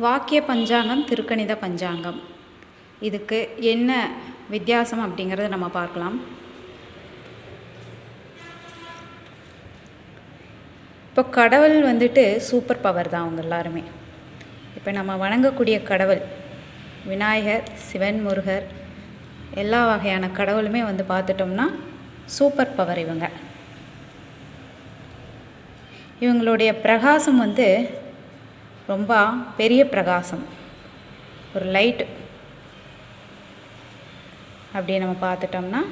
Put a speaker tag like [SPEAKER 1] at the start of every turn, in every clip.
[SPEAKER 1] வாக்கிய பஞ்சாங்கம் திருக்கணித பஞ்சாங்கம். இதுக்கு என்ன வித்தியாசம் அப்படிங்கிறத நம்ம பார்க்கலாம். இப்போ கடவுள் வந்துட்டு சூப்பர் பவர் தான் அவங்க எல்லாருமே. இப்போ நம்ம வணங்கக்கூடிய கடவுள் விநாயகர் சிவன் முருகர் எல்லா வகையான கடவுளுமே வந்து பார்த்துட்டோம்னா சூப்பர் பவர் இவங்க. இவங்களுடைய பிரகாசம் வந்து ரொம்ப பெரிய பிரகாசம். ஒரு லைட் அப்படி நம்ம பார்த்துட்டோம்னா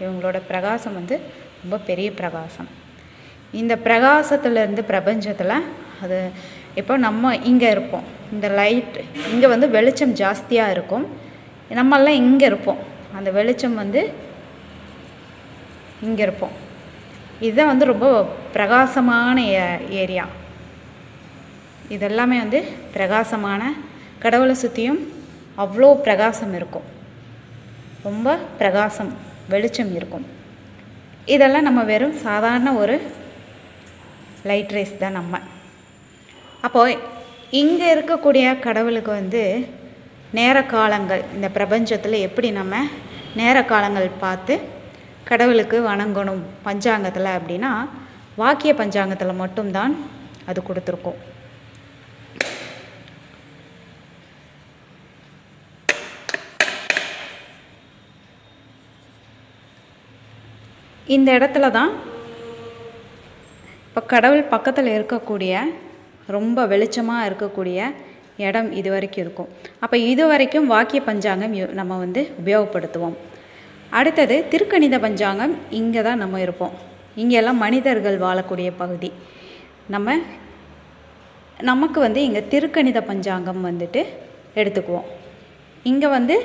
[SPEAKER 1] இவங்களோட பிரகாசம் வந்து ரொம்ப பெரிய பிரகாசம். இந்த பிரகாசத்துலேருந்து பிரபஞ்சத்தில் அது இப்போ நம்ம இங்கே இருப்போம். இந்த லைட் இங்கே வந்து வெளிச்சம் ஜாஸ்தியாக இருக்கும். நம்மெல்லாம் இங்கே இருப்போம். அந்த வெளிச்சம் வந்து இங்கே இருப்போம். இதுதான் வந்து ரொம்ப பிரகாசமான ஏ- ஏரியா. இதெல்லாமே வந்து பிரகாசமான கடவுளை சுற்றியும் அவ்வளோ பிரகாசம் இருக்கும். ரொம்ப பிரகாசம் வெளிச்சம் இருக்கும். இதெல்லாம் நம்ம வெறும் சாதாரண ஒரு லைட் ரேஸ் தான் நம்ம. அப்போது இங்கே இருக்கக்கூடிய கடவுளுக்கு வந்து நேர காலங்கள் இந்த பிரபஞ்சத்தில் எப்படி நம்ம நேர காலங்கள் பார்த்து கடவுளுக்கு வணங்கணும் பஞ்சாங்கத்தில் அப்படின்னா வாக்கிய பஞ்சாங்கத்தில் மட்டும்தான் அது கொடுத்துருக்கோம். இந்த இடத்துல தான் இப்போ கடவுள் பக்கத்தில் இருக்கக்கூடிய ரொம்ப வெளிச்சமாக இருக்கக்கூடிய இடம் இது வரைக்கும் இருக்கும். அப்போ இது வரைக்கும் வாக்கிய பஞ்சாங்கம் நம்ம வந்து உபயோகப்படுத்துவோம். அடுத்தது திருக்கணித பஞ்சாங்கம் இங்கே தான் நம்ம இருப்போம். இங்கெல்லாம் மனிதர்கள் வாழக்கூடிய பகுதி. நம்ம நமக்கு வந்து இங்கே திருக்கணித பஞ்சாங்கம் வந்துட்டு எடுத்துக்குவோம். இங்கே வந்து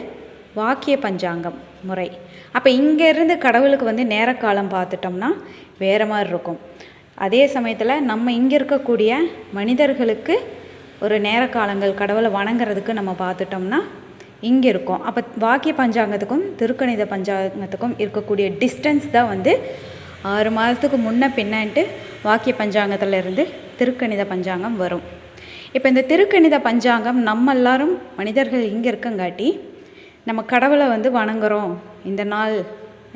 [SPEAKER 1] வாக்கிய பஞ்சாங்கம் முறை. அப்போ இங்கேருந்து கடவுளுக்கு வந்து நேரக்காலம் பார்த்துட்டோம்னா வேறு மாதிரி இருக்கும். அதே சமயத்தில் நம்ம இங்கே இருக்கக்கூடிய மனிதர்களுக்கு ஒரு நேரக்காலங்கள் கடவுளை வணங்குறதுக்கு நம்ம பார்த்துட்டோம்னா இங்கே இருக்கும். அப்போ வாக்கிய பஞ்சாங்கத்துக்கும் திருக்கணித பஞ்சாங்கத்துக்கும் இருக்கக்கூடிய டிஸ்டன்ஸ் தான் வந்து ஆறு மாதத்துக்கு முன்ன பின்னான்ட்டு வாக்கிய பஞ்சாங்கத்தில் இருந்து திருக்கணித பஞ்சாங்கம் வரும். இப்போ இந்த திருக்கணித பஞ்சாங்கம் நம்ம எல்லாரும் மனிதர்கள் இங்கே இருக்கங்காட்டி நம்ம கடவுளை வந்து வணங்குறோம். இந்த நாள்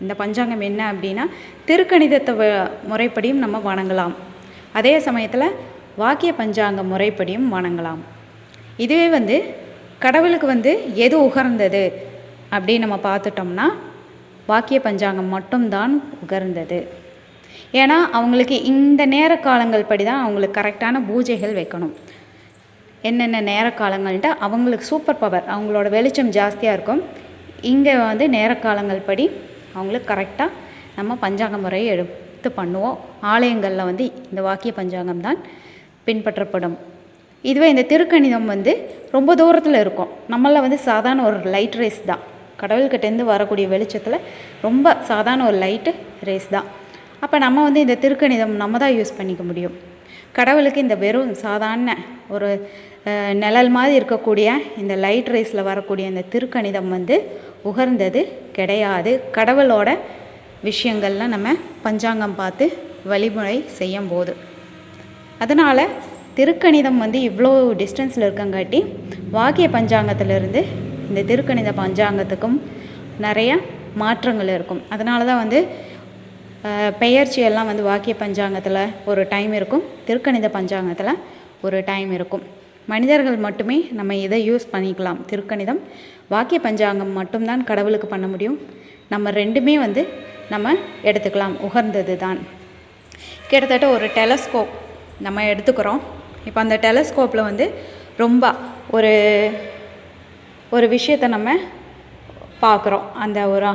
[SPEAKER 1] இந்த பஞ்சாங்கம் என்ன அப்படின்னா திருக்கணிதத்தை வ- முறைப்படியும் நம்ம வணங்கலாம். அதே சமயத்தில் வாக்கிய பஞ்சாங்க முறைப்படியும் வணங்கலாம். இதுவே வந்து கடவுளுக்கு வந்து எது உகர்ந்தது அப்படின்னு நம்ம பார்த்துட்டோம்னா வாக்கிய பஞ்சாங்கம் மட்டும்தான் உகர்ந்தது. ஏன்னா அவங்களுக்கு இந்த நேர காலங்கள் படி தான் அவங்களுக்கு கரெக்டான பூஜைகள் வைக்கணும். என்னென்ன நேர காலங்கள்ட்டு அவங்களுக்கு சூப்பர் பவர் அவங்களோட வெளிச்சம் ஜாஸ்தியாக இருக்கும். இங்கே வந்து நேர காலங்கள் படி அவங்களுக்கு கரெக்டாக நம்ம பஞ்சாங்க முறையை எடுத்து பண்ணுவோம். ஆலயங்களில் வந்து இந்த வாக்கிய பஞ்சாங்கம் தான் பின்பற்றப்படும். இதுவே இந்த திருக்கணிதம் வந்து ரொம்ப தூரத்தில் இருக்கும். நம்மளில் வந்து சாதாரண ஒரு லைட் ரேஸ் தான். கடவுள்கிட்டேருந்து வரக்கூடிய வெளிச்சத்தில் ரொம்ப சாதாரண ஒரு லைட்டு ரேஸ் தான். அப்போ நம்ம வந்து இந்த திருக்கணிதம் நம்ம தான் யூஸ் பண்ணிக்க முடியும். கடவுளுக்கு இந்த வெறும் சாதாரண ஒரு நிழல் மாதிரி இருக்கக்கூடிய இந்த லைட் ரைஸில் வரக்கூடிய இந்த திருக்கணிதம் வந்து உகர்ந்தது கிடையாது. கடவுளோட விஷயங்கள்லாம் நம்ம பஞ்சாங்கம் பார்த்து வழிமுறை செய்யும் போது அதனால் திருக்கணிதம் வந்து இவ்வளோ டிஸ்டன்ஸில் இருக்கங்காட்டி வாக்கிய பஞ்சாங்கத்திலிருந்து இந்த திருக்கணித பஞ்சாங்கத்துக்கும் நிறைய மாற்றங்கள் இருக்கும். அதனால தான் வந்து பெயர்ச்சி எல்லாம் வந்து வாக்கிய பஞ்சாங்கத்தில் ஒரு டைம் இருக்கும். திருக்கணித பஞ்சாங்கத்தில் ஒரு டைம் இருக்கும். மனிதர்கள் மட்டுமே நம்ம இதை யூஸ் பண்ணிக்கலாம். திருக்கணிதம். வாக்கிய பஞ்சாங்கம் மட்டும்தான் கடவுளுக்கு பண்ண முடியும். நம்ம ரெண்டுமே வந்து நம்ம எடுத்துக்கலாம். உகர்ந்தது தான் கிட்டத்தட்ட ஒரு டெலஸ்கோப் நம்ம எடுத்துக்கிறோம். இப்போ அந்த டெலஸ்கோப்பில் வந்து ரொம்ப ஒரு ஒரு விஷயத்தை நம்ம பார்க்குறோம். அந்த ஒரு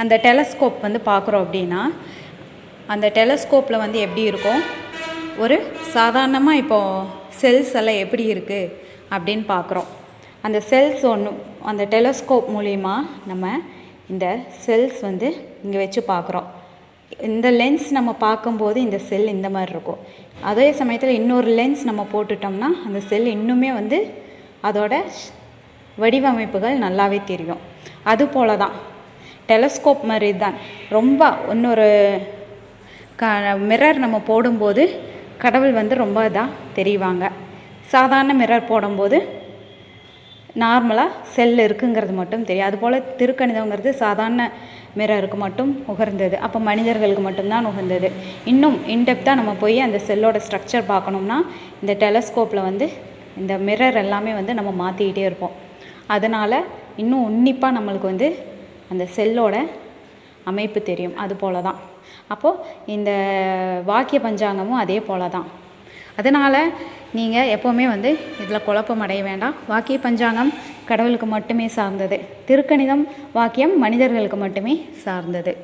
[SPEAKER 1] அந்த டெலஸ்கோப் வந்து பார்க்குறோம் அப்படின்னா அந்த டெலஸ்கோப்பில் வந்து எப்படி இருக்கும்? ஒரு சாதாரணமாக இப்போது செல்ஸ் எல்லாம் எப்படி இருக்குது அப்படின்னு பார்க்குறோம். அந்த செல்ஸ் ஒன்று அந்த டெலஸ்கோப் மூலிமா நம்ம இந்த செல்ஸ் வந்து இங்கே வச்சு பார்க்குறோம். இந்த லென்ஸ் நம்ம பார்க்கும்போது இந்த செல் இந்த மாதிரி இருக்கும். அதே சமயத்தில் இன்னொரு லென்ஸ் நம்ம போட்டுட்டோம்னா அந்த செல் இன்னுமே வந்து அதோட வடிவமைப்புகள் நல்லாவே தெரியும். அது போல தான் டெலஸ்கோப் மாதிரி தான் ரொம்ப இன்னொரு க மிரர் நம்ம போடும்போது கடவுள் வந்து ரொம்ப இதாக தெரிவாங்க. சாதாரண மிரர் போடும்போது நார்மலாக செல் இருக்குங்கிறது மட்டும் தெரியும். அதுபோல் திருக்கணிதங்கிறது சாதாரண மிரருக்கு மட்டும் உகர்ந்தது. அப்போ மனிதர்களுக்கு மட்டும்தான் உகந்தது. இன்னும் இன்டெப்த்தாக நம்ம போய் அந்த செல்லோட ஸ்ட்ரக்சர் பார்க்கணும்னா இந்த டெலஸ்கோப்பில் வந்து இந்த மிரர் எல்லாமே வந்து நம்ம மாற்றிக்கிட்டே இருப்போம். அதனால் இன்னும் உன்னிப்பாக நம்மளுக்கு வந்து அந்த செல்லோட அமைப்பு தெரியும். அது போல தான் அப்போது இந்த வாக்கிய பஞ்சாங்கமும் அதே போல தான் அதனால் நீங்கள் எப்போவுமே வந்து இதில் குழப்பம் அடைய வேண்டாம். வாக்கிய பஞ்சாங்கம் கடவுளுக்கு மட்டுமே சார்ந்தது. திருக்கணிதம் வாக்கியம் மனிதர்களுக்கு மட்டுமே சார்ந்தது.